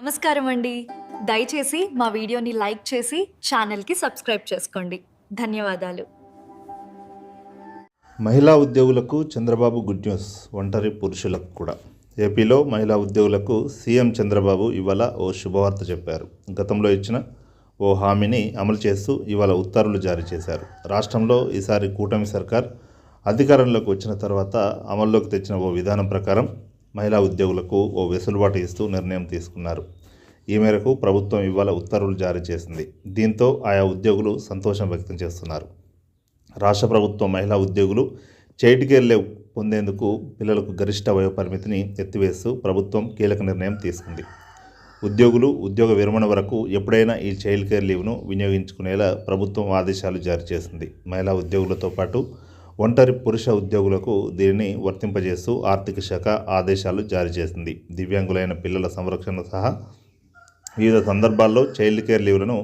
నమస్కారం అండి దయచేసి మా వీడియోని లైక్ చేసి ఛానల్కి సబ్స్క్రైబ్ చేసుకోండి. ధన్యవాదాలు. మహిళా ఉద్యోగులకు చంద్రబాబు గుడ్ న్యూస్ ఒంటరి పురుషులకు కూడా. ఏపీలో మహిళా ఉద్యోగులకు సీఎం చంద్రబాబు ఇవాళ ఓ శుభవార్త చెప్పారు. గతంలో ఇచ్చిన ఓ హామీని అమలు చేస్తూ ఇవాళ ఉత్తర్వులు జారీ చేశారు. రాష్ట్రంలో ఈసారి కూటమి సర్కార్ అధికారంలోకి వచ్చిన తర్వాత అమల్లోకి తెచ్చిన ఓ విధానం ప్రకారం మహిళా ఉద్యోగులకు ఓ వెసులుబాటు ఇస్తూ నిర్ణయం తీసుకున్నారు. ఈ మేరకు ప్రభుత్వం ఇవాళ ఉత్తర్వులు జారీ చేసింది. దీంతో ఆయా ఉద్యోగులు సంతోషం వ్యక్తం చేస్తున్నారు. రాష్ట్ర ప్రభుత్వం మహిళా ఉద్యోగులు చైల్డ్ పొందేందుకు పిల్లలకు గరిష్ట వయో పరిమితిని ఎత్తివేస్తూ ప్రభుత్వం కీలక నిర్ణయం తీసుకుంది. ఉద్యోగులు ఉద్యోగ విరమణ వరకు ఎప్పుడైనా ఈ చైల్డ్ కేర్ లీవ్ను వినియోగించుకునేలా ప్రభుత్వం ఆదేశాలు జారీ చేసింది. మహిళా ఉద్యోగులతో పాటు ఒంటరి పురుష ఉద్యోగులకు దీనిని వర్తింపజేస్తూ ఆర్థిక శాఖ ఆదేశాలు జారీ చేసింది. దివ్యాంగులైన పిల్లల సంరక్షణ సహా వివిధ సందర్భాల్లో చైల్డ్ కేర్ లీవ్లను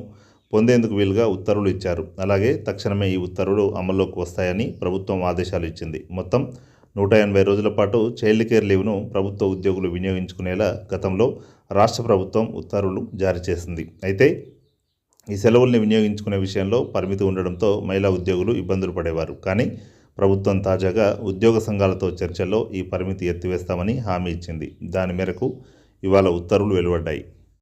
పొందేందుకు వీలుగా ఉత్తర్వులు ఇచ్చారు. అలాగే తక్షణమే ఈ ఉత్తర్వులు అమల్లోకి వస్తాయని ప్రభుత్వం ఆదేశాలు ఇచ్చింది. మొత్తం నూట ఎనభై రోజుల పాటు చైల్డ్ కేర్ లీవ్ను ప్రభుత్వ ఉద్యోగులు వినియోగించుకునేలా గతంలో రాష్ట్ర ప్రభుత్వం ఉత్తర్వులు జారీ చేసింది. అయితే ఈ సెలవుల్ని వినియోగించుకునే విషయంలో పరిమితి ఉండడంతో మహిళా ఉద్యోగులు ఇబ్బందులు పడేవారు. కానీ ప్రభుత్వం తాజాగా ఉద్యోగ సంఘాలతో చర్చల్లో ఈ పరిమితి ఎత్తివేస్తామని హామీ ఇచ్చింది. దాని మేరకు ఇవాళ ఉత్తర్వులు వెలువడ్డాయి.